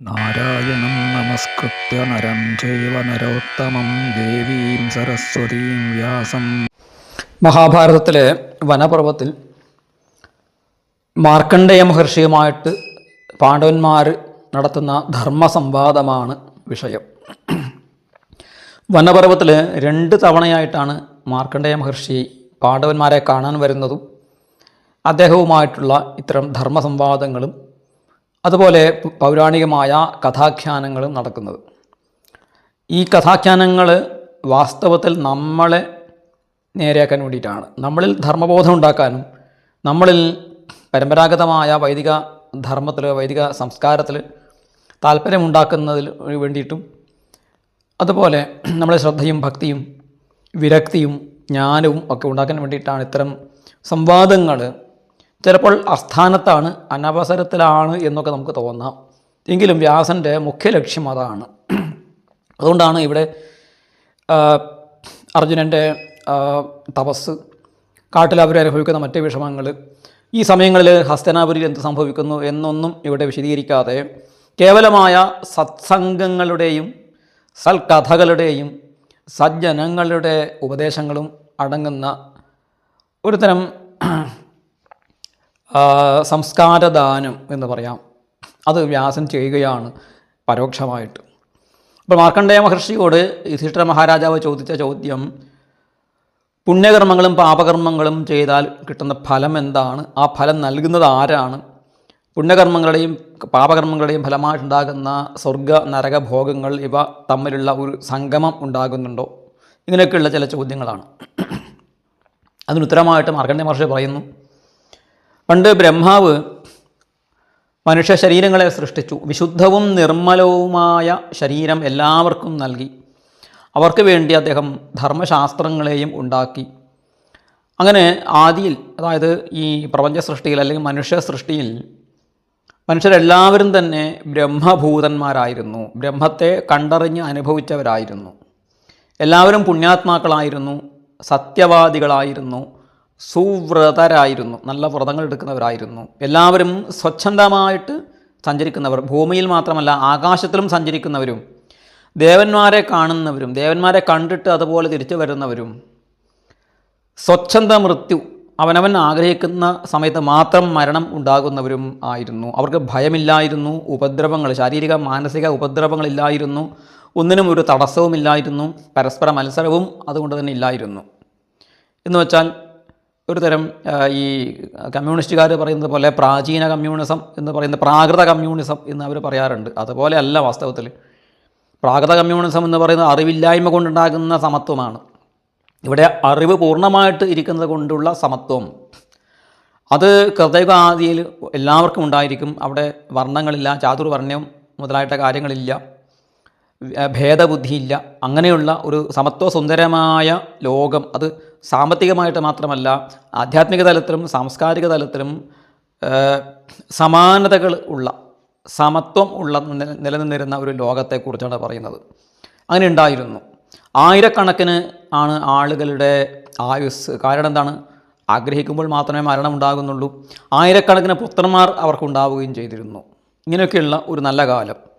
നാരായണം നമസ്കൃത്യ നരം ചൈവ നരോത്തമം ദേവീം സരസ്വതീം വ്യാസം. മഹാഭാരതത്തിലെ വനപർവത്തിൽ മാർക്കണ്ഡേയ മഹർഷിയുമായിട്ട് പാണ്ഡവന്മാർ നടത്തുന്ന ധർമ്മസംവാദമാണ് വിഷയം. വനപർവത്തിൽ രണ്ട് തവണയായിട്ടാണ് മാർക്കണ്ഡേയ മഹർഷി പാണ്ഡവന്മാരെ കാണാൻ വരുന്നതും അദ്ദേഹവുമായിട്ടുള്ള ഇത്തരം ധർമ്മസംവാദങ്ങളും അതുപോലെ പൗരാണികമായ കഥാഖ്യാനങ്ങളും നടക്കുന്നത്. ഈ കഥാഖ്യാനങ്ങൾ വാസ്തവത്തിൽ നമ്മളെ നേരെയാക്കാൻ വേണ്ടിയിട്ടാണ്. നമ്മളിൽ ധർമ്മബോധം ഉണ്ടാക്കാനും നമ്മളിൽ പരമ്പരാഗതമായ വൈദിക ധർമ്മത്തിൽ വൈദിക സംസ്കാരത്തിൽ താല്പര്യമുണ്ടാക്കുന്നതിൽ വേണ്ടിയിട്ടും അതുപോലെ നമ്മളെ ശ്രദ്ധയും ഭക്തിയും വിരക്തിയും ജ്ഞാനവും ഒക്കെ ഉണ്ടാക്കാൻ വേണ്ടിയിട്ടാണ് ഇത്തരം സംവാദങ്ങൾ ചിലപ്പോൾ അസ്ഥാനത്താണ് അനവസരത്തിലാണ് എന്നൊക്കെ നമുക്ക് തോന്നാം. എങ്കിലും വ്യാസന്റെ മുഖ്യ ലക്ഷ്യം അതാണ്. അതുകൊണ്ടാണ് ഇവിടെ അർജുനന്റെ തപസ് കാട്ടിൽ അവർ അനുഭവിക്കുന്ന മറ്റ് വിഷമങ്ങൾ ഈ സമയങ്ങളിൽ ഹസ്തനാപുരിയിൽ എന്ത് സംഭവിക്കുന്നു എന്നൊന്നും ഇവിടെ വിശദീകരിക്കാതെ കേവലമായ സത്സംഗങ്ങളുടെയും സൽകഥകളുടെയും സജ്ജനങ്ങളുടെ ഉപദേശങ്ങളും അടങ്ങുന്ന ഒരുതരം സംസ്കാരദാനം എന്ന് പറയാം. അത് വ്യാസൻ ചെയ്യുകയാണ് പരോക്ഷമായിട്ട്. അപ്പോൾ മാർക്കണ്ഡേയ മഹർഷിയോട് യുധിഷ്ഠിര മഹാരാജാവ് ചോദിച്ച ചോദ്യം പുണ്യകർമ്മങ്ങളും പാപകർമ്മങ്ങളും ചെയ്താൽ കിട്ടുന്ന ഫലം എന്താണ്? ആ ഫലം നൽകുന്നത് ആരാണ്? പുണ്യകർമ്മങ്ങളുടെയും പാപകർമ്മങ്ങളുടെയും ഫലമായിട്ടുണ്ടാകുന്ന സ്വർഗ നരകഭോഗങ്ങൾ ഇവ തമ്മിലുള്ള ഒരു സംഗമം ഉണ്ടാകുന്നുണ്ടോ? ഇങ്ങനെയൊക്കെയുള്ള ചില ചോദ്യങ്ങളാണ്. അതിനുത്തരമായിട്ട് മാർക്കണ്ഡേയ മഹർഷി പറയുന്നു പണ്ട് ബ്രഹ്മാവ് മനുഷ്യ ശരീരങ്ങളെ സൃഷ്ടിച്ചു. വിശുദ്ധവും നിർമ്മലവുമായ ശരീരം എല്ലാവർക്കും നൽകി. അവർക്ക് വേണ്ടി അദ്ദേഹം ധർമ്മശാസ്ത്രങ്ങളെയും ഉണ്ടാക്കി. അങ്ങനെ ആദിയിൽ അതായത് ഈ പ്രപഞ്ച സൃഷ്ടിയിൽ അല്ലെങ്കിൽ മനുഷ്യ സൃഷ്ടിയിൽ മനുഷ്യരെല്ലാവരും തന്നെ ബ്രഹ്മഭൂതന്മാരായിരുന്നു. ബ്രഹ്മത്തെ കണ്ടറിഞ്ഞ് അനുഭവിച്ചവരായിരുന്നു. എല്ലാവരും പുണ്യാത്മാക്കളായിരുന്നു. സത്യവാദികളായിരുന്നു. സുവ്രതരായിരുന്നു. നല്ല വ്രതങ്ങൾ എടുക്കുന്നവരായിരുന്നു. എല്ലാവരും സ്വച്ഛന്തമായിട്ട് സഞ്ചരിക്കുന്നവർ ഭൂമിയിൽ മാത്രമല്ല ആകാശത്തിലും സഞ്ചരിക്കുന്നവരും ദേവന്മാരെ കാണുന്നവരും ദേവന്മാരെ കണ്ടിട്ട് അതുപോലെ തിരിച്ചു വരുന്നവരും. സ്വച്ഛന്ത മൃത്യു അവനവൻ ആഗ്രഹിക്കുന്ന സമയത്ത് മാത്രം മരണം ഉണ്ടാകുന്നവരും ആയിരുന്നു. അവർക്ക് ഭയമില്ലായിരുന്നു ഉപദ്രവങ്ങൾ ശാരീരിക മാനസിക ഉപദ്രവങ്ങളില്ലായിരുന്നു ഒന്നിനും ഒരു തടസ്സവുമില്ലായിരുന്നു പരസ്പര മത്സരവും അതുകൊണ്ട് തന്നെ ഇല്ലായിരുന്നു. എന്ന് വെച്ചാൽ ഒരു തരം ഈ കമ്മ്യൂണിസ്റ്റുകാർ പറയുന്നത് പോലെ പ്രാചീന കമ്മ്യൂണിസം എന്ന് പറയുന്ന പ്രാകൃത കമ്മ്യൂണിസം എന്ന് അവർ പറയാറുണ്ട്. അതുപോലെ അല്ല വാസ്തവത്തിൽ. പ്രാകൃത കമ്മ്യൂണിസം എന്ന് പറയുന്നത് അറിവില്ലായ്മ കൊണ്ടുണ്ടാകുന്ന സമത്വമാണ്. ഇവിടെ അറിവ് പൂർണമായിട്ട് ഇരിക്കുന്നത് കൊണ്ടുള്ള സമത്വം. അത് കൃതയുഗാദിയിൽ എല്ലാവർക്കും ഉണ്ടായിരിക്കും. അവിടെ വർണങ്ങളില്ല ചാതുർവർണയം മുതലായിട്ട കാര്യങ്ങളില്ല ഭേദബുദ്ധിയില്ല. അങ്ങനെയുള്ള ഒരു സമത്വസുന്ദരമായ ലോകം. അത് സാമ്പത്തികമായിട്ട് മാത്രമല്ല ആധ്യാത്മിക തലത്തിലും സാംസ്കാരിക തലത്തിലും സമാനതകൾ ഉള്ള സമത്വം ഉള്ള നിലനിന്നിരുന്ന ഒരു ലോകത്തെക്കുറിച്ചാണ് പറയുന്നത്. അങ്ങനെ ഉണ്ടായിരുന്നു. ആയിരക്കണക്കിന് ആണ് ആളുകളുടെ ആയുസ്. കാരണം എന്താണ്? ആഗ്രഹിക്കുമ്പോൾ മാത്രമേ മരണം ഉണ്ടാകുന്നുള്ളൂ ആയിരക്കണക്കിന് പുത്രന്മാർ അവർക്കുണ്ടാവുകയും ചെയ്തിരുന്നു. ഇങ്ങനെയൊക്കെയുള്ള ഒരു നല്ല കാലം.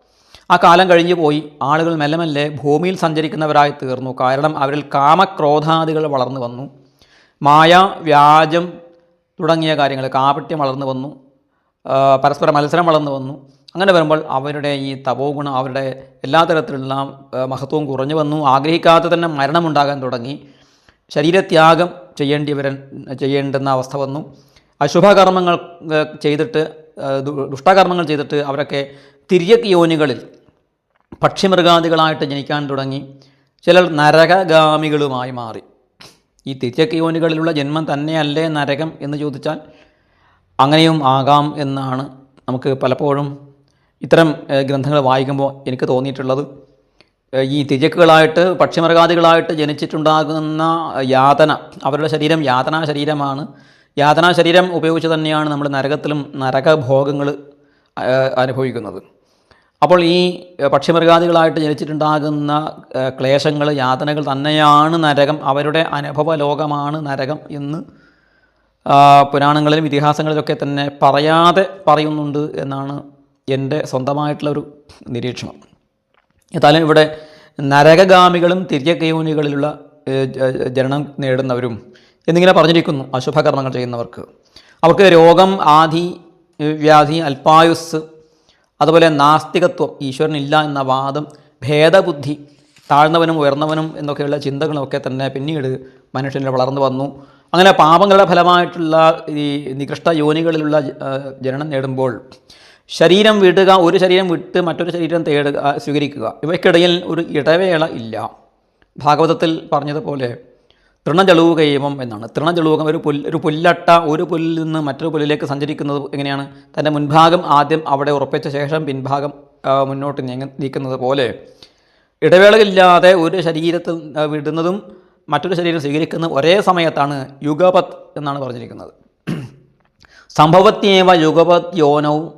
ആ കാലം കഴിഞ്ഞു പോയി. ആളുകൾ മെല്ലെ മെല്ലെ ഭൂമിയിൽ സഞ്ചരിക്കുന്നവരായി തീർന്നു. കാരണം അവരിൽ കാമക്രോധാദികൾ വളർന്നു വന്നു. മായ വ്യാജം തുടങ്ങിയ കാര്യങ്ങൾ കാപട്യം വളർന്നു വന്നു. പരസ്പര മത്സരം വളർന്നു വന്നു. അങ്ങനെ വരുമ്പോൾ അവരുടെ ഈ തപോ ഗുണം അവരുടെ എല്ലാ തരത്തിലുള്ള മഹത്വവും കുറഞ്ഞു വന്നു. ആഗ്രഹിക്കാതെ തന്നെ മരണമുണ്ടാകാൻ തുടങ്ങി. ശരീരത്യാഗം ചെയ്യേണ്ടിവരൻ ചെയ്യേണ്ടുന്ന അവസ്ഥ വന്നു. അശുഭകർമ്മങ്ങൾ ചെയ്തിട്ട് ദുഷ്ടകർമ്മങ്ങൾ ചെയ്തിട്ട് അവരൊക്കെ തിരിയക് യോനികളിൽ പക്ഷിമൃഗാദികളായിട്ട് ജനിക്കാൻ തുടങ്ങി. ചിലർ നരകഗാമികളുമായി മാറി. ഈ തിര്യക് യോനികളിലുള്ള ജന്മം തന്നെയല്ലേ നരകം എന്ന് ചോദിച്ചാൽ അങ്ങനെയും ആകാം എന്നാണ് നമുക്ക് പലപ്പോഴും ഇത്തരം ഗ്രന്ഥങ്ങൾ വായിക്കുമ്പോൾ എനിക്ക് തോന്നിയിട്ടുള്ളത്. ഈ തിരിച്ചക്കുകളായിട്ട് പക്ഷിമൃഗാദികളായിട്ട് ജനിച്ചിട്ടുണ്ടാകുന്ന യാതന അവരുടെ ശരീരം യാതനാ ശരീരമാണ്. യാതനാ ശരീരം ഉപയോഗിച്ച് തന്നെയാണ് നമ്മൾ നരകത്തിലും നരകഭോഗങ്ങൾ അനുഭവിക്കുന്നത്. അപ്പോൾ ഈ പക്ഷിമൃഗാദികളായിട്ട് ജനിച്ചിട്ടുണ്ടാകുന്ന ക്ലേശങ്ങൾ യാതനകൾ തന്നെയാണ് നരകം. അവരുടെ അനുഭവ ലോകമാണ് നരകം എന്ന് പുരാണങ്ങളിലും ഇതിഹാസങ്ങളിലൊക്കെ തന്നെ പറയാതെ പറയുന്നുണ്ട് എന്നാണ് എന്റെ സ്വന്തമായിട്ടുള്ളൊരു നിരീക്ഷണം. ഏതായാലും ഇവിടെ നരകഗാമികളും തിര്യക്കയോനികളിലുള്ള ഏഹ്, ജനനം നേടുന്നവരും എന്നിങ്ങനെ പറഞ്ഞിരിക്കുന്നു അശുഭകർമ്മങ്ങൾ ചെയ്യുന്നവർക്ക്. അവർക്ക് രോഗം ആധി വ്യാധി അല്പായുസ് അതുപോലെ നാസ്തികത്വം ഈശ്വരനില്ല എന്ന വാദം ഭേദബുദ്ധി താഴ്ന്നവനും ഉയർന്നവനും എന്നൊക്കെയുള്ള ചിന്തകളൊക്കെ തന്നെ പിന്നീട് മനുഷ്യനിൽ വളർന്നു വന്നു. അങ്ങനെ പാപങ്ങളുടെ ഫലമായിട്ടുള്ള ഈ നികൃഷ്ട യോനികളിലുള്ള ജനനം നേടുമ്പോൾ ശരീരം വിടുക ഒരു ശരീരം വിട്ട് മറ്റൊരു ശരീരം തേടുക സ്വീകരിക്കുക ഇവയ്ക്കിടയിൽ ഒരു ഇടവേള ഇല്ല. ഭാഗവതത്തിൽ പറഞ്ഞതുപോലെ തൃണജളൂകയമം എന്നാണ്. തൃണജളൂകം ഒരു പുല്ല് ഒരു പുല്ലട്ട ഒരു പുല്ലിൽ നിന്ന് മറ്റൊരു പുല്ലിലേക്ക് സഞ്ചരിക്കുന്നത് എങ്ങനെയാണ്? തന്റെ മുൻഭാഗം ആദ്യം അവിടെ ഉറപ്പിച്ച ശേഷം പിൻഭാഗം മുന്നോട്ട് നീങ്ങ നീക്കുന്നത് പോലെ. ഇടവേളകളില്ലാതെ ഒരു ശരീരത്തിൽ വിടുന്നതും മറ്റൊരു ശരീരം സ്വീകരിക്കുന്നതും ഒരേ സമയത്താണ് യുഗപത് എന്നാണ് പറഞ്ഞിരിക്കുന്നത്. സംഭവത്യേവ യുഗപത് യോനവും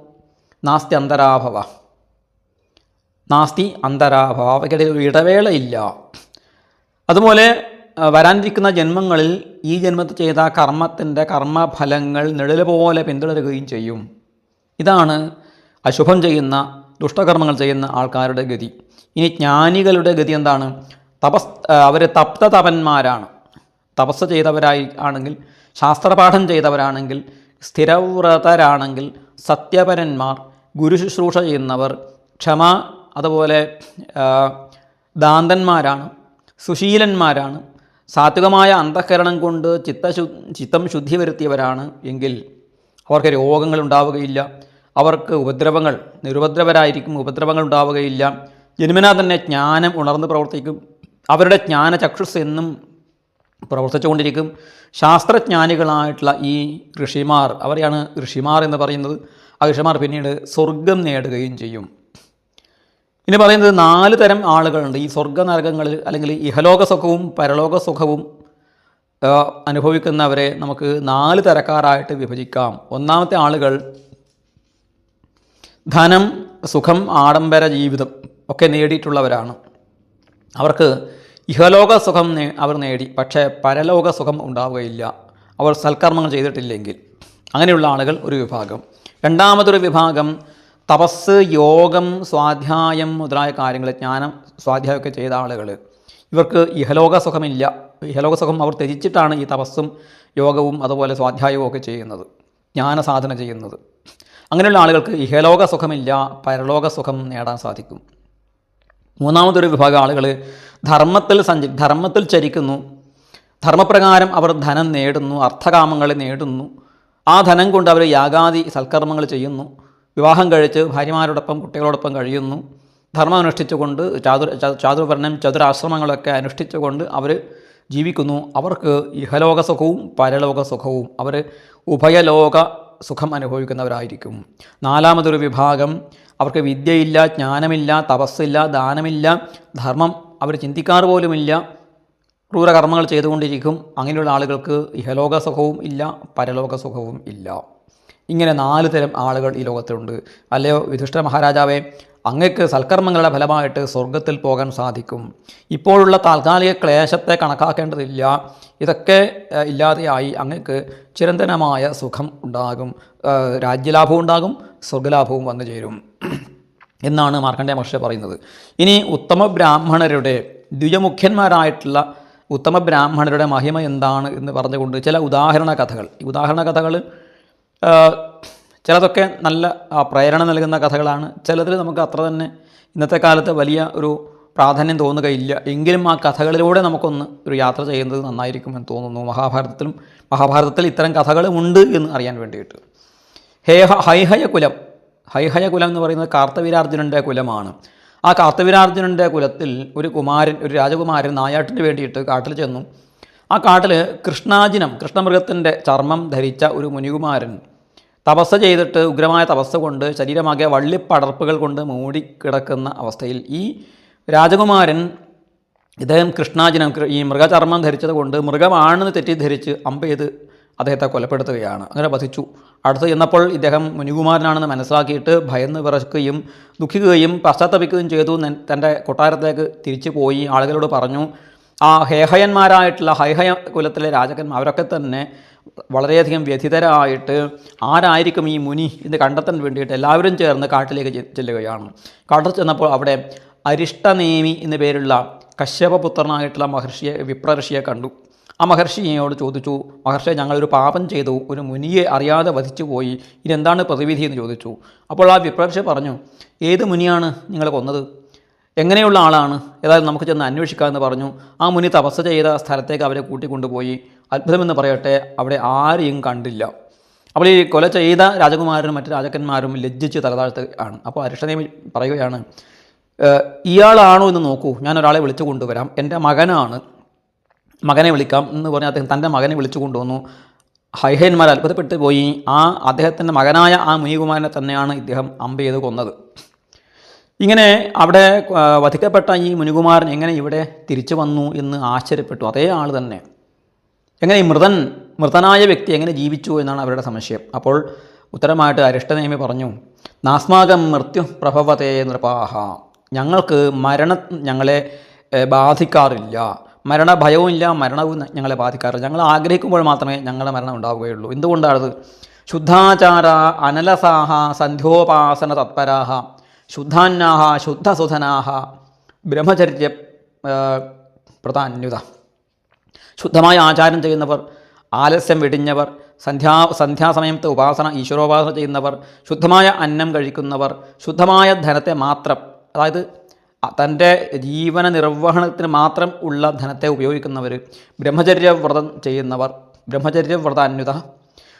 നാസ്തി അന്തരാഭവ. നാസ്തി അന്തരാഭവ. അവയ്ക്കിടയിൽ ഒരു ഇടവേളയില്ല. അതുപോലെ വരാനിരിക്കുന്ന ജന്മങ്ങളിൽ ഈ ജന്മത്തിൽ ചെയ്ത കർമ്മത്തിന്റെ കർമ്മഫലങ്ങൾ നിഴൽ പോലെ പിന്തുടരുകയും ചെയ്യും. ഇതാണ് അശുഭം ചെയ്യുന്ന ദുഷ്ടകർമ്മങ്ങൾ ചെയ്യുന്ന ആൾക്കാരുടെ ഗതി. ഇനി ജ്ഞാനികളുടെ ഗതി എന്താണ്? തപസ് അവർ തപ്തതപന്മാരാണ്. തപസ് ചെയ്തവരായി ആണെങ്കിൽ ശാസ്ത്രപാഠം ചെയ്തവരാണെങ്കിൽ സ്ഥിരവ്രതരാണെങ്കിൽ സത്യപരന്മാർ ഗുരുശുശ്രൂഷ ചെയ്യുന്നവർ ക്ഷമ അതുപോലെ ദാന്തന്മാരാണ് സുശീലന്മാരാണ് സാത്വികമായ അന്ധകരണം കൊണ്ട് ചിത്തശു ചിത്തം ശുദ്ധി വരുത്തിയവരാണ് എങ്കിൽ അവർക്ക് രോഗങ്ങൾ ഉണ്ടാവുകയില്ല. അവർക്ക് ഉപദ്രവങ്ങൾ നിരുപദ്രവരായിരിക്കും ഉപദ്രവങ്ങൾ ഉണ്ടാവുകയില്ല. ജന്മനാ തന്നെ ജ്ഞാനം ഉണർന്ന് പ്രവർത്തിക്കും. അവരുടെ ജ്ഞാന ചക്ഷുസ് എന്നും പ്രവർത്തിച്ചുകൊണ്ടിരിക്കും. ശാസ്ത്രജ്ഞാനികളായിട്ടുള്ള ഈ ഋഷിമാർ അവരെയാണ് ഋഷിമാർ എന്ന് പറയുന്നത്. ആ ഋഷിമാർ പിന്നീട് സ്വർഗം നേടുകയും ചെയ്യും. ഇനി പറയുന്നത് നാല് തരം ആളുകളുണ്ട്. ഈ സ്വർഗ നരകങ്ങളിൽ അല്ലെങ്കിൽ ഇഹലോക സുഖവും പരലോക സുഖവും അനുഭവിക്കുന്നവരെ നമുക്ക് നാല് തരക്കാരായിട്ട് വിഭജിക്കാം. ഒന്നാമത്തെ ആളുകൾ ധനം സുഖം ആഡംബര ജീവിതം ഒക്കെ നേടിയിട്ടുള്ളവരാണ്. അവർക്ക് ഇഹലോക സുഖം അവർ നേടി. പക്ഷേ പരലോക സുഖം ഉണ്ടാവുകയില്ല. അവർ സൽക്കർമ്മങ്ങൾ ചെയ്തിട്ടില്ലെങ്കിൽ. അങ്ങനെയുള്ള ആളുകൾ ഒരു വിഭാഗം. രണ്ടാമതൊരു വിഭാഗം തപസ് യോഗം സ്വാധ്യായം മുതലായ കാര്യങ്ങൾ ജ്ഞാനം സ്വാധ്യായമൊക്കെ ചെയ്ത ആളുകൾ. ഇവർക്ക് ഇഹലോക സുഖമില്ല. ഇഹലോക സുഖം അവർ ത്യജിച്ചിട്ടാണ് ഈ തപസ്സും യോഗവും അതുപോലെ സ്വാധ്യായവും ഒക്കെ ചെയ്യുന്നത്. ജ്ഞാന സാധന ചെയ്യുന്നത്. അങ്ങനെയുള്ള ആളുകൾക്ക് ഇഹലോക സുഖമില്ല പരലോക സുഖം നേടാൻ സാധിക്കും. മൂന്നാമതൊരു വിഭാഗം ആളുകൾ ധർമ്മത്തിൽ സഞ്ചി ധർമ്മത്തിൽ ചരിക്കുന്നു. ധർമ്മപ്രകാരം അവർ ധനം നേടുന്നു അർത്ഥകാമങ്ങൾ നേടുന്നു. ആ ധനം കൊണ്ട് അവർ യാഗാദി സൽക്കർമ്മങ്ങൾ ചെയ്യുന്നു. വിവാഹം കഴിച്ച് ഭാര്യമാരോടൊപ്പം കുട്ടികളോടൊപ്പം കഴിയുന്നു. ധർമ്മം അനുഷ്ഠിച്ചുകൊണ്ട് ചാതുർ ചാതുർവർണം ചതുരാശ്രമങ്ങളൊക്കെ അനുഷ്ഠിച്ചുകൊണ്ട് അവർ ജീവിക്കുന്നു. അവർക്ക് ഇഹലോക സുഖവും പരലോക സുഖവും അവർ ഉഭയലോക സുഖം അനുഭവിക്കുന്നവരായിരിക്കും. നാലാമതൊരു വിഭാഗം അവർക്ക് വിദ്യയില്ല ജ്ഞാനമില്ല തപസ്സില്ല ദാനമില്ല ധർമ്മം അവർ ചിന്തിക്കാറ് പോലുമില്ല. ക്രൂരകർമ്മങ്ങൾ ചെയ്തുകൊണ്ടിരിക്കും. അങ്ങനെയുള്ള ആളുകൾക്ക് ഇഹലോക സുഖവും ഇല്ല പരലോക സുഖവും ഇല്ല. ഇങ്ങനെ നാല് തരം ആളുകൾ ഈ ലോകത്തുണ്ട്. അല്ലയോ വിധിഷ്ഠ മഹാരാജാവേ അങ്ങക്ക് സൽക്കർമ്മങ്ങളുടെ ഫലമായിട്ട് സ്വർഗത്തിൽ പോകാൻ സാധിക്കും. ഇപ്പോഴുള്ള താൽക്കാലിക ക്ലേശത്തെ കണക്കാക്കേണ്ടതില്ല. ഇതൊക്കെ ഇല്ലാതെയായി അങ്ങക്ക് ചിരന്തനമായ സുഖം ഉണ്ടാകും. രാജ്യലാഭവും ഉണ്ടാകും സ്വർഗലാഭവും വന്നു ചേരും. എന്നാണ് മാർക്കണ്ഡേയ മഹർഷി പറയുന്നത്. ഇനി ഉത്തമ ബ്രാഹ്മണരുടെ ദ്വിജമുഖ്യന്മാരായിട്ടുള്ള ഉത്തമ ബ്രാഹ്മണരുടെ മഹിമ എന്താണ് എന്ന് പറഞ്ഞുകൊണ്ട് ചില ഉദാഹരണ കഥകൾ. ഈ ഉദാഹരണ കഥകൾ ചിലതൊക്കെ നല്ല പ്രേരണ നൽകുന്ന കഥകളാണ്. ചിലതിൽ നമുക്ക് അത്ര തന്നെ ഇന്നത്തെ കാലത്ത് വലിയ ഒരു പ്രാധാന്യം തോന്നുകയില്ല. എങ്കിലും ആ കഥകളിലൂടെ നമുക്കൊന്ന് ഒരു യാത്ര ചെയ്യുന്നത് നന്നായിരിക്കുമെന്ന് തോന്നുന്നു. മഹാഭാരതത്തിലും മഹാഭാരതത്തിൽ ഇത്തരം കഥകളുമുണ്ട് എന്ന് അറിയാൻ വേണ്ടിയിട്ട്. ഹേഹ ഹൈഹയ കുലം. ഹൈഹയ കുലം എന്ന് പറയുന്നത് കാർത്തവീരാർജുനന്റെ കുലമാണ്. ആ കാർത്തവീരാർജുനന്റെ കുലത്തിൽ ഒരു കുമാരൻ ഒരു രാജകുമാരൻ നായാട്ടിന് വേണ്ടിയിട്ട് കാട്ടിൽ ചെന്നു. ആ കാട്ടിൽ കൃഷ്ണാജിനം കൃഷ്ണമൃഗത്തിന്റെ ചർമ്മം ധരിച്ച ഒരു മുനികുമാരൻ തപസ് ചെയ്തിട്ട് ഉഗ്രമായ തപസ് കൊണ്ട് ശരീരമാകെ വള്ളിപ്പടർപ്പുകൾ കൊണ്ട് മൂടിക്കിടക്കുന്ന അവസ്ഥയിൽ ഈ രാജകുമാരൻ ഇദ്ദേഹം കൃഷ്ണാജിനം ഈ മൃഗചർമ്മം ധരിച്ചത് കൊണ്ട് മൃഗമാണെന്ന് തെറ്റിദ്ധരിച്ച് അമ്പ ചെയ്ത് അദ്ദേഹത്തെ കൊലപ്പെടുത്തുകയാണ്. അങ്ങനെ വധിച്ചു. അടുത്ത് ചെന്നപ്പോൾ ഇദ്ദേഹം മുനികുമാരനാണെന്ന് മനസ്സിലാക്കിയിട്ട് ഭയന്ന് വിറക്കുകയും ദുഃഖിക്കുകയും പശ്ചാത്തപിക്കുകയും ചെയ്തു. തന്റെ കൊട്ടാരത്തേക്ക് തിരിച്ചു പോയി. ആളുകളോട് പറഞ്ഞു ആ ഹേഹയന്മാരായിട്ടുള്ള ഹൈഹയ കുലത്തിലെ രാജകന്മാർ അവരൊക്കെ തന്നെ വളരെയധികം വ്യഥിതരായിട്ട് ആരായിരിക്കും ഈ മുനി എന്ന് കണ്ടെത്താൻ വേണ്ടിയിട്ട് എല്ലാവരും ചേർന്ന് കാട്ടിലേക്ക് ചെല്ലുകയാണ്. കാട്ടിൽ ചെന്നപ്പോൾ അവിടെ അരിഷ്ടനേമി എന്നു പേരുള്ള കശ്യപപുത്രനായിട്ടുള്ള മഹർഷിയെ വിപ്രഋഷിയെ കണ്ടു. ആ മഹർഷിയോട് ചോദിച്ചു മഹർഷിയെ ഞങ്ങളൊരു പാപം ചെയ്തു. ഒരു മുനിയെ അറിയാതെ വധിച്ചു പോയി. ഇതെന്താണ് പ്രതിവിധി? എന്ന് ചോദിച്ചു. അപ്പോൾ ആ വിപ്രഋഷി പറഞ്ഞു ഏത് മുനിയാണ് നിങ്ങൾ കൊന്നത്? എങ്ങനെയുള്ള ആളാണ്? ഏതായാലും നമുക്ക് ചെന്ന് അന്വേഷിക്കാമെന്ന് പറഞ്ഞു. ആ മുനി തപസ് ചെയ്ത സ്ഥലത്തേക്ക് അവരെ കൂട്ടിക്കൊണ്ടുപോയി. അത്ഭുതമെന്ന് പറയട്ടെ അവിടെ ആരെയും കണ്ടില്ല. അപ്പോൾ ഈ കൊല ചെയ്ത രാജകുമാരനും മറ്റ് രാജാക്കന്മാരും ലജ്ജിച്ച് തലതാഴ്ത്തുകയാണ് അപ്പോൾ അരിഷ്ടനേമി പറയുകയാണ് ഇയാളാണോ എന്ന് നോക്കൂ. ഞാൻ ഒരാളെ വിളിച്ചു കൊണ്ടുവരാം. എന്റെ മകനാണ്. മകനെ വിളിക്കാം എന്ന് പറഞ്ഞ് അദ്ദേഹം തന്റെ മകനെ വിളിച്ചു കൊണ്ടുവന്നു. ഹൈഹയന്മാർ അത്ഭുതപ്പെട്ടു പോയി. ആ അദ്ദേഹത്തിന്റെ മകനായ ആ മുനികുമാരനെ തന്നെയാണ് ഇദ്ദേഹം അമ്പ ചെയ്ത് കൊന്നത്. ഇങ്ങനെ അവിടെ വധിക്കപ്പെട്ട ഈ മുനികുമാരൻ എങ്ങനെ ഇവിടെ തിരിച്ചു വന്നു എന്ന് ആശ്ചര്യപ്പെട്ടു. അതേ ആൾ തന്നെ. എങ്ങനെ ഈ മൃതൻ മൃതനായ വ്യക്തി എങ്ങനെ ജീവിച്ചു എന്നാണ് അവരുടെ സംശയം. അപ്പോൾ ഉത്തരമായിട്ട് അരിഷ്ടനേമി പറഞ്ഞു നാസ്മാകം മൃത്യു പ്രഭവത്തെ നൃപാഹ. ഞങ്ങൾക്ക് മരണ ഞങ്ങളെ ബാധിക്കാറില്ല. മരണഭയവും ഇല്ല മരണവും ഞങ്ങളെ ബാധിക്കാറില്ല. ഞങ്ങൾ ആഗ്രഹിക്കുമ്പോൾ മാത്രമേ ഞങ്ങളുടെ മരണം ഉണ്ടാവുകയുള്ളൂ. എന്തുകൊണ്ടാണത്? ശുദ്ധാചാര അനലസാഹ സന്ധ്യോപാസന തത്പരാഹ. ശുദ്ധാന്നാഹ ശുദ്ധസുധനാഹ ബ്രഹ്മചര്യ പ്രധാന്യുത. ശുദ്ധമായ ആചാരം ചെയ്യുന്നവർ ആലസ്യം വെടിഞ്ഞവർ സന്ധ്യാ സന്ധ്യാസമയത്ത് ഉപാസന ഈശ്വരോപാസന ചെയ്യുന്നവർ ശുദ്ധമായ അന്നം കഴിക്കുന്നവർ ശുദ്ധമായ ധനത്തെ മാത്രം അതായത് തന്റെ ജീവന നിർവഹണത്തിന് മാത്രം ഉള്ള ധനത്തെ ഉപയോഗിക്കുന്നവർ ബ്രഹ്മചര്യവ്രതം ചെയ്യുന്നവർ ബ്രഹ്മചര്യവ്രതാന്യുത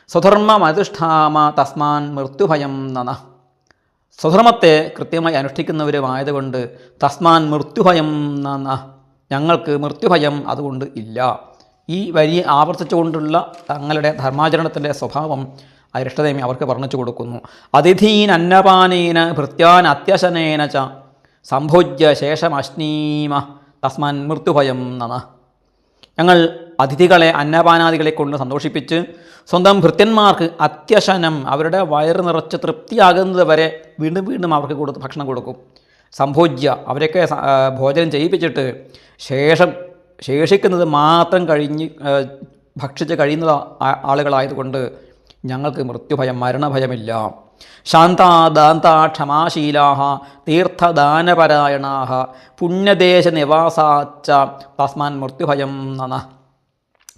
സ്വധർമ്മമനുഷ്ഠാമ തസ്മാൻ മൃത്യുഭയം നന. സ്വധർമ്മത്തെ കൃത്യമായി അനുഷ്ഠിക്കുന്നവരുമായതുകൊണ്ട് തസ്മാൻ മൃത്യുഭയം ഞങ്ങൾക്ക് മൃത്യുഭയം അതുകൊണ്ട് ഇല്ല. ഈ വരി ആവർത്തിച്ചുകൊണ്ടുള്ള തങ്ങളുടെ ധർമാചരണത്തിന്റെ സ്വഭാവം അരിഷ്ടദേമി അവർക്ക് വർണിച്ചു കൊടുക്കുന്നു. അതിഥീൻ അന്നപാനേന ഭൃത്യാൻ അത്യശനേന ച സംഭോജ്യ ശേഷമശ്നീമ തസ്മാൻ മൃത്യുഭയം നന ഞങ്ങൾ അതിഥികളെ അന്നപാനാദികളെ കൊണ്ട് സന്തോഷിപ്പിച്ച് സ്വന്തം ഭൃത്യന്മാർക്ക് അത്യശനം അവരുടെ വയറ് നിറച്ച് തൃപ്തിയാകുന്നത് വരെ വീണ്ടും വീണ്ടും അവർക്ക് കൊടുത്ത് ഭക്ഷണം കൊടുക്കും. സംഭോജ്യ ആ, ഭോജനം ചെയ്യിപ്പിച്ചിട്ട് ശേഷം ശേഷിക്കുന്നത് മാത്രം കഴിഞ്ഞ് ഭക്ഷിച്ച് കഴിയുന്ന ആളുകളായതുകൊണ്ട് ഞങ്ങൾക്ക് മൃത്യുഭയം മരണഭയമില്ല. ശാന്താദാന്ത ക്ഷമാശീലാഹ തീർത്ഥദാനപരായണാഹ പുണ്യദേശനിവാസാച്ച തസ്മാൻ മൃത്യുഭയം നന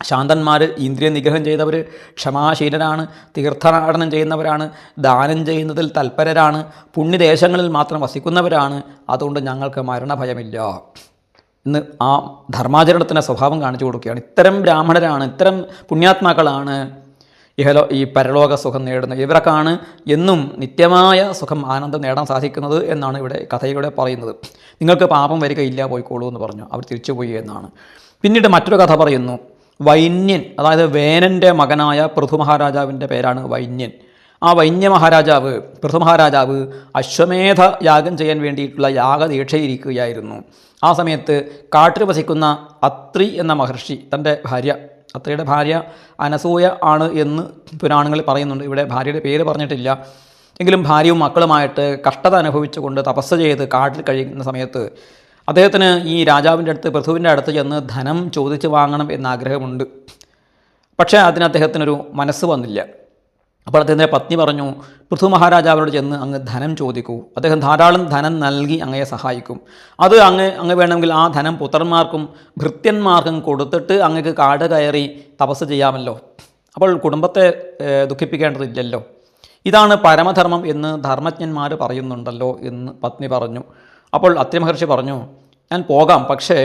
ശാന്തന്മാർ ഇന്ദ്രിയ നിഗ്രഹം ചെയ്തവർ ക്ഷമാശീലരാണ് തീർത്ഥാടനം ചെയ്യുന്നവരാണ് ദാനം ചെയ്യുന്നതിൽ തൽപരരാണ് പുണ്യദേശങ്ങളിൽ മാത്രം വസിക്കുന്നവരാണ്. അതുകൊണ്ട് ഞങ്ങൾക്ക് മരണഭയമില്ല. ഇന്ന് ആ ധർമാചരണത്തിന്റെ സ്വഭാവം കാണിച്ചു കൊടുക്കുകയാണ്. ഇത്തരം ബ്രാഹ്മണരാണ് ഇത്തരം പുണ്യാത്മാക്കളാണ് ഇഹലോ ഈ പരലോക സുഖം നേടുന്നത്. ഇവർക്കാണ് എന്നും നിത്യമായ സുഖം ആനന്ദം നേടാൻ സാധിക്കുന്നത് എന്നാണ് ഇവിടെ കഥയിലൂടെ പറയുന്നത്. നിങ്ങൾക്ക് പാപം വരികയില്ല പോയിക്കോളൂ എന്ന് പറഞ്ഞു. അവർ തിരിച്ചുപോയി എന്നാണ്. പിന്നീട് മറ്റൊരു കഥ പറയുന്നു. വൈന്യൻ അതായത് വേനന്റെ മകനായ പൃഥു മഹാരാജാവിന്റെ പേരാണ് വൈന്യൻ. ആ വൈന്യ മഹാരാജാവ് പൃഥു മഹാരാജാവ് അശ്വമേധ യാഗം ചെയ്യാൻ വേണ്ടിയിട്ടുള്ള യാഗദീക്ഷയിരിക്കുകയായിരുന്നു. ആ സമയത്ത് കാട്ടിൽ വസിക്കുന്ന അത്രി എന്ന മഹർഷി തന്റെ ഭാര്യ അത്രയുടെ ഭാര്യ അനസൂയ ആണ് എന്ന് പുരാണങ്ങൾ പറയുന്നുണ്ട്. ഇവിടെ ഭാര്യയുടെ പേര് പറഞ്ഞിട്ടില്ല. എങ്കിലും ഭാര്യയും മക്കളുമായിട്ട് കഷ്ടത അനുഭവിച്ചുകൊണ്ട് തപസ് ചെയ്ത് കാട്ടിൽ കഴിയുന്ന സമയത്ത് അദ്ദേഹത്തിന് ഈ രാജാവിന്റെ അടുത്ത് പൃഥുവിന്റെ അടുത്ത് ചെന്ന് ധനം ചോദിച്ച് വാങ്ങണം എന്ന ആഗ്രഹമുണ്ട് പക്ഷേ അതിന് അദ്ദേഹത്തിനൊരു മനസ്സ് വന്നില്ല. അപ്പോൾ അദ്ദേഹത്തിന്റെ പത്നി പറഞ്ഞു പൃഥു മഹാരാജാവിനോട് ചെന്ന് അങ്ങ് ധനം ചോദിക്കൂ. അദ്ദേഹം ധാരാളം ധനം നൽകി അങ്ങയെ സഹായിക്കും. അത് അങ്ങ് അങ്ങ് വേണമെങ്കിൽ ആ ധനം പുത്രന്മാർക്കും ഭൃത്യന്മാർക്കും കൊടുത്തിട്ട് അങ്ങക്ക് കാട് കയറി തപസ് ചെയ്യാമല്ലോ. അപ്പോൾ കുടുംബത്തെ ദുഃഖിപ്പിക്കേണ്ടതില്ലല്ലോ. ഇതാണ് പരമധർമ്മം എന്ന് ധർമ്മജ്ഞന്മാർ പറയുന്നുണ്ടല്ലോ എന്ന് പത്നി പറഞ്ഞു. അപ്പോൾ അത്രി മഹർഷി പറഞ്ഞു ഞാൻ പോകാം പക്ഷേ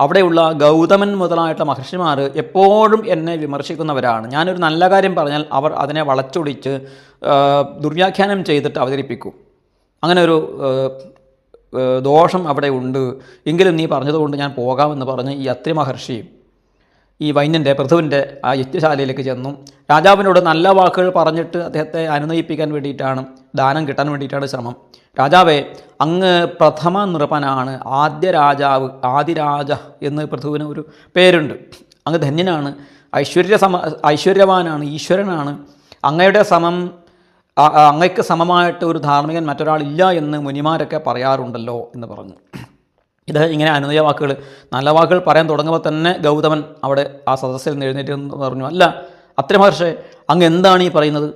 അവിടെയുള്ള ഗൗതമൻ മുതലായിട്ടുള്ള മഹർഷിമാർ എപ്പോഴും എന്നെ വിമർശിക്കുന്നവരാണ്. ഞാനൊരു നല്ല കാര്യം പറഞ്ഞാൽ അവർ അതിനെ വളച്ചൊടിച്ച് ദുർവ്യാഖ്യാനം ചെയ്തിട്ട് അവതരിപ്പിക്കും. അങ്ങനെ ഒരു ദോഷം അവിടെ ഉണ്ട്. എങ്കിലും നീ പറഞ്ഞതുകൊണ്ട് ഞാൻ പോകാമെന്ന് പറഞ്ഞ് ഈ അത്രി മഹർഷി ഈ വൈന്യന്റെ പൃഥുവിന്റെ ആ യജ്ഞശാലയിലേക്ക് ചെന്നു. രാജാവിനോട് നല്ല വാക്കുകൾ പറഞ്ഞിട്ട് അദ്ദേഹത്തെ അനുനയിപ്പിക്കാൻ വേണ്ടിയിട്ടാണ് ദാനം കിട്ടാൻ വേണ്ടിയിട്ടാണ് ശ്രമം. രാജാവേ അങ്ങ് പ്രഥമ നൃപനാണ്. ആദ്യ രാജാവ് ആദിരാജ എന്ന് പൃഥുവിന് ഒരു പേരുണ്ട്. അങ്ങ് ധന്യനാണ്. ഐശ്വര്യ സമ ഐശ്വര്യവാനാണ് ഈശ്വരനാണ്. അങ്ങയുടെ സമം അങ്ങയ്ക്ക് സമമായിട്ട് ഒരു ധാർമ്മികൻ മറ്റൊരാളില്ല എന്ന് മുനിമാരൊക്കെ പറയാറുണ്ടല്ലോ എന്ന് പറഞ്ഞു. ഇത് ഇങ്ങനെ അനുനയ വാക്കുകൾ നല്ല വാക്കുകൾ പറയാൻ തുടങ്ങുമ്പോൾ തന്നെ ഗൗതമൻ അവിടെ ആ സദസ്സിൽ എഴുന്നേറ്റ് നിന്ന് പറഞ്ഞു. അല്ല അത്ര മഹർഷെ അങ്ങ് എന്താണ് ഈ പറയുന്നത്?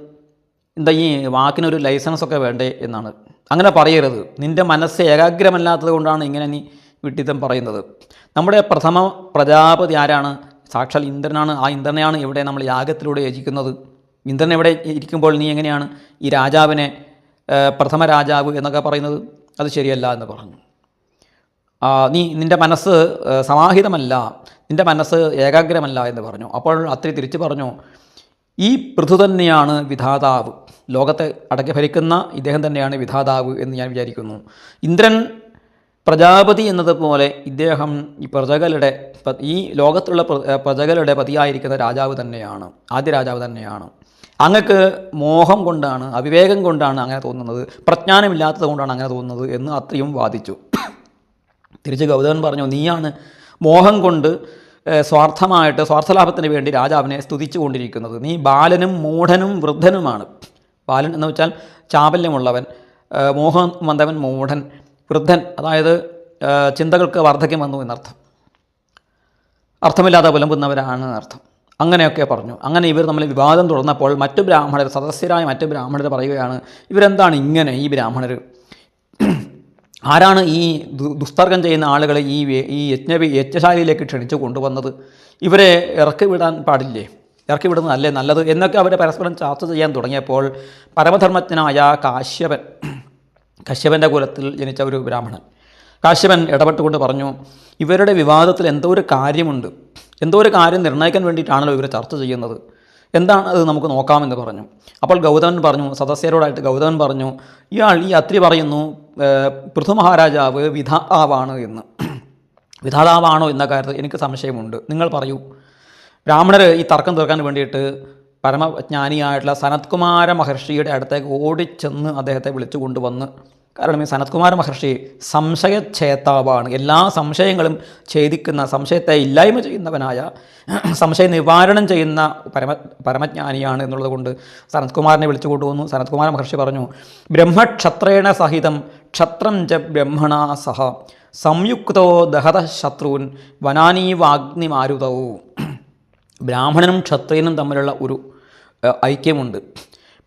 എന്താ ഈ വാക്കിനൊരു ലൈസൻസ് ഒക്കെ വേണ്ടേ എന്നാണ്. അങ്ങനെ പറയരുത്. നിന്റെ മനസ്സ് ഏകാഗ്രമല്ലാത്തത് കൊണ്ടാണ് ഇങ്ങനെ നീ വിട്ടിത്തം പറയുന്നത്. നമ്മുടെ പ്രഥമ പ്രജാപതി ആരാണ്? സാക്ഷാൽ ഇന്ദ്രനാണ്. ആ ഇന്ദ്രനെയാണ് ഇവിടെ നമ്മൾ യാഗത്തിലൂടെ യജിക്കുന്നത്. ഇന്ദ്രൻ എവിടെ ഇരിക്കുമ്പോൾ നീ എങ്ങനെയാണ് ഈ രാജാവിനെ പ്രഥമ രാജാവ് എന്നൊക്കെ പറയുന്നത്? അത് ശരിയല്ല എന്ന് പറഞ്ഞു. നീ നിന്റെ മനസ്സ് സമാഹിതമല്ല. നിന്റെ മനസ്സ് ഏകാഗ്രമല്ല എന്ന് പറഞ്ഞു. അപ്പോൾ അത്രി തിരിച്ചു പറഞ്ഞു ഈ പൃഥു തന്നെയാണ് വിധാതാവ്. ലോകത്തെ അടക്കി ഭരിക്കുന്ന ഇദ്ദേഹം തന്നെയാണ് വിധാതാവ് എന്ന് ഞാൻ വിചാരിക്കുന്നു. ഇന്ദ്രൻ പ്രജാപതി എന്നതുപോലെ ഇദ്ദേഹം ഈ പ്രജകളുടെ ഈ ലോകത്തുള്ള പ്ര- പ്രജകളുടെ പതിയായിരിക്കുന്ന രാജാവ് തന്നെയാണ് ആദ്യ രാജാവ് തന്നെയാണ്. അങ്ങക്ക് മോഹം കൊണ്ടാണ് അവിവേകം കൊണ്ടാണ് അങ്ങനെ തോന്നുന്നത് പ്രജ്ഞാനമില്ലാത്തത് കൊണ്ടാണ് അങ്ങനെ തോന്നുന്നത് എന്ന് അത്രയും വാദിച്ചു. തിരിച്ച് ഗൗതമൻ പറഞ്ഞു നീയാണ് മോഹം കൊണ്ട് സ്വാർത്ഥമായിട്ട് സ്വാർത്ഥലാഭത്തിന് വേണ്ടി രാജാവിനെ സ്തുതിച്ചു കൊണ്ടിരിക്കുന്നത് നീ ബാലനും മൂഢനും വൃദ്ധനുമാണ്. ബാലൻ എന്ന് വെച്ചാൽ ചാബല്യമുള്ളവൻ മോഹമന്ദവൻ മൂഢൻ വൃദ്ധൻ അതായത് ചിന്തകൾക്ക് വാർദ്ധക്യം വന്നു എന്നർത്ഥം. അർത്ഥമില്ലാതെ പുലമ്പുന്നവരാണ് അർത്ഥം അങ്ങനെയൊക്കെ പറഞ്ഞു. അങ്ങനെ ഇവർ തമ്മിൽ വിവാദം തുടർന്നപ്പോൾ മറ്റു ബ്രാഹ്മണർ സദസ്യരായ മറ്റു ബ്രാഹ്മണർ പറയുകയാണ് ഇവരെന്താണ് ഇങ്ങനെ ഈ ബ്രാഹ്മണർ? ആരാണ് ഈ ദു- ദുസ്തർക്കം ചെയ്യുന്ന ആളുകളെ ഈ ഈ യജ്ഞ യജ്ഞശാലയിലേക്ക് ക്ഷണിച്ചു കൊണ്ടുവന്നത്? ഇവരെ ഇറക്കി വിടാൻ പാടില്ലേ? ഇറക്കി വിടുന്നത് അല്ലേ നല്ലത്? എന്നൊക്കെ അവർ പരസ്പരം ചർച്ച ചെയ്യാൻ തുടങ്ങിയപ്പോൾ പരമധർമ്മജ്ഞനായ കാശ്യപൻ കശ്യപന്റെ കുലത്തിൽ ജനിച്ച ഒരു ബ്രാഹ്മണൻ. കാശ്യപൻ ഇടപെട്ടുകൊണ്ട് പറഞ്ഞു ഇവരുടെ വിവാദത്തിൽ എന്തോ ഒരു കാര്യമുണ്ട്. എന്തോ ഒരു കാര്യം നിർണയിക്കാൻ വേണ്ടിയിട്ടാണല്ലോ ഇവർ ചർച്ച ചെയ്യുന്നത്. എന്താണ് അത് നമുക്ക് നോക്കാമെന്ന് പറഞ്ഞു. അപ്പോൾ ഗൗതമൻ പറഞ്ഞു സദസ്യരോടായിട്ട് ഗൗതമൻ പറഞ്ഞു ഇയാൾ ഈ അത്രി പറയുന്നു പൃഥു മഹാരാജാവ് വിധാതാവാണ് എന്ന്. വിധാതാവാണോ എന്ന കാര്യത്തിൽ എനിക്ക് സംശയമുണ്ട്. നിങ്ങൾ പറയൂ. ബ്രാഹ്മണർ ഈ തർക്കം തീർക്കാൻ വേണ്ടിയിട്ട് പരമജ്ഞാനിയായിട്ടുള്ള സനത്കുമാര മഹർഷിയുടെ അടുത്തേക്ക് ഓടിച്ചെന്ന് അദ്ദേഹത്തെ വിളിച്ചു കൊണ്ടുവന്ന്. കാരണം ഈ സനത്കുമാര മഹർഷി സംശയഛേത്താവാണ് എല്ലാ സംശയങ്ങളും ഛേദിക്കുന്ന സംശയത്തെ ഇല്ലായ്മ ചെയ്യുന്നവനായ സംശയ നിവാരണം ചെയ്യുന്ന പരമ പരമജ്ഞാനിയാണ് എന്നുള്ളത് കൊണ്ട് സനത്കുമാരനെ വിളിച്ചു കൊണ്ടുവന്നു. സനത്കുമാര മഹർഷി പറഞ്ഞു ബ്രഹ്മക്ഷത്രേണ സഹിതം ക്ഷത്രം ച ബ്രഹ്മണ സഹ. സംയുക്തോ ദഹത ശത്രുൻ വനാനീവാഗ്നിമാരുതവും ബ്രാഹ്മണനും ക്ഷത്രിയനും തമ്മിലുള്ള ഒരു ഐക്യമുണ്ട്.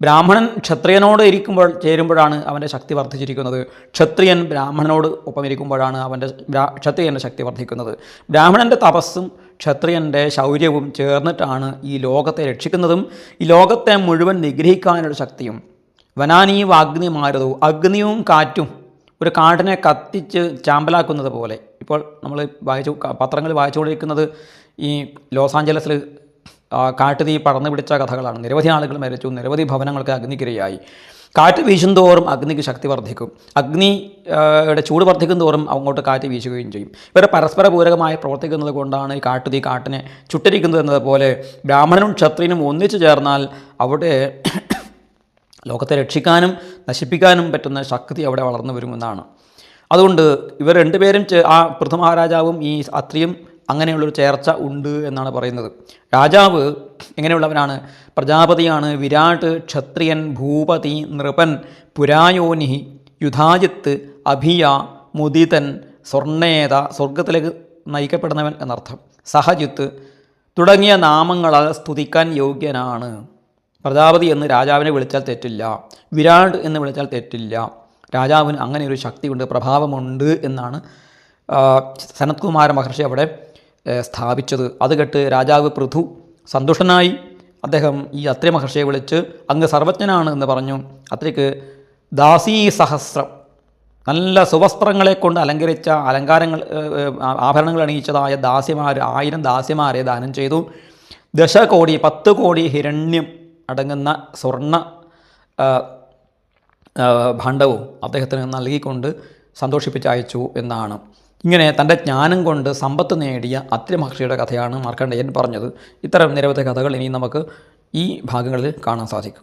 ബ്രാഹ്മണൻ ക്ഷത്രിയനോട് ഇരിക്കുമ്പോൾ ചേരുമ്പോഴാണ് അവന്റെ ശക്തി വർദ്ധിച്ചിരിക്കുന്നത്. ക്ഷത്രിയൻ ബ്രാഹ്മണനോട് ഒപ്പം ഇരിക്കുമ്പോഴാണ് അവന്റെ ക്ഷത്രിയന്റെ ശക്തി വർദ്ധിക്കുന്നത്. ബ്രാഹ്മണന്റെ തപസ്സും ക്ഷത്രിയന്റെ ശൗര്യവും ചേർന്നിട്ടാണ് ഈ ലോകത്തെ രക്ഷിക്കുന്നതും ഈ ലോകത്തെ മുഴുവൻ നിഗ്രഹിക്കാനുള്ള ശക്തിയും. വനാനീവ് അഗ്നി മാരുതവും അഗ്നിയും കാറ്റും ഒരു കാടിനെ കത്തിച്ച് ചാമ്പലാക്കുന്നത് പോലെ. ഇപ്പോൾ നമ്മൾ വായിച്ചു പത്രങ്ങൾ വായിച്ചുകൊണ്ടിരിക്കുന്നത് ഈ ലോസ് ആഞ്ചലസിൽ കാട്ടുതീ പടർന്നു പിടിച്ച കഥകളാണ്. നിരവധി ആളുകൾ മരിച്ചു നിരവധി ഭവനങ്ങൾക്ക് അഗ്നിക്കിരയായി. കാറ്റ് വീശും തോറും അഗ്നിക്ക് ശക്തി വർദ്ധിക്കും. അഗ്നിയുടെ ചൂട് വർദ്ധിക്കും തോറും അങ്ങോട്ട് കാറ്റ് വീശുകയും ചെയ്യും. ഇവർ പരസ്പര പൂരകമായി പ്രവർത്തിക്കുന്നത് കൊണ്ടാണ് ഈ കാട്ടുതീ കാട്ടിനെ ചുട്ടരിക്കുന്നത് എന്നതുപോലെ ബ്രാഹ്മണനും ക്ഷത്രിയനും ഒന്നിച്ചു ചേർന്നാൽ അവിടെ ലോകത്തെ രക്ഷിക്കാനും നശിപ്പിക്കാനും പറ്റുന്ന ശക്തി അവിടെ വളർന്നു വരുമെന്നാണ്. അതുകൊണ്ട് ഇവർ രണ്ടുപേരും ആ പൃഥ്വമഹാരാജാവും ഈ അത്രിയും അങ്ങനെയുള്ളൊരു ചേർച്ച ഉണ്ട് എന്നാണ് പറയുന്നത്. രാജാവ് എങ്ങനെയുള്ളവനാണ് പ്രജാപതിയാണ് വിരാട് ക്ഷത്രിയൻ ഭൂപതി നൃപൻ പുരായോനി യുധാജിത്ത് അഭിയ മുദിതൻ സ്വർണേത സ്വർഗത്തിലേക്ക് നയിക്കപ്പെടുന്നവൻ എന്നർത്ഥം. സഹജിത്ത് തുടങ്ങിയ നാമങ്ങളാൽ സ്തുതിക്കാൻ യോഗ്യനാണ്. പ്രജാപതി എന്ന് രാജാവിനെ വിളിച്ചാൽ തെറ്റില്ല. വിരാട് എന്ന് വിളിച്ചാൽ തെറ്റില്ല. രാജാവിന് അങ്ങനെ ഒരു ശക്തിയുണ്ട് പ്രഭാവമുണ്ട് എന്നാണ് സനത്കുമാര മഹർഷി അവിടെ സ്ഥാപിച്ചത്. അത് കേട്ട് രാജാവ് പൃഥു സന്തുഷ്ടനായി. അദ്ദേഹം ഈ അത്രി മഹർഷിയെ വിളിച്ച് അങ്ങ് സർവജ്ഞനാണ് എന്ന് പറഞ്ഞു. അത്രയ്ക്ക് ദാസീ സഹസ്രം നല്ല സുവസ്ത്രങ്ങളെ കൊണ്ട് അലങ്കരിച്ച അലങ്കാരങ്ങൾ ആഭരണങ്ങൾ അണിയിച്ചതായ ദാസിമാർ ആയിരം ദാസിമാരെ ദാനം ചെയ്തു. ദശകോടി പത്ത് കോടി ഹിരണ്യം അടങ്ങുന്ന സ്വർണ ഭാണ്ഡവും അദ്ദേഹത്തിന് നൽകിക്കൊണ്ട് സന്തോഷിപ്പിച്ചയച്ചു എന്നാണ്. ഇങ്ങനെ തന്റെ ജ്ഞാനം കൊണ്ട് സമ്പത്ത് നേടിയ അത്രിമഹർഷിയുടെ കഥയാണ് മാർക്കണ്ഡേയൻ പറഞ്ഞത്. ഇത്തരം നിരവധി കഥകൾ ഇനി നമുക്ക് ഈ ഭാഗങ്ങളിൽ കാണാൻ സാധിക്കും.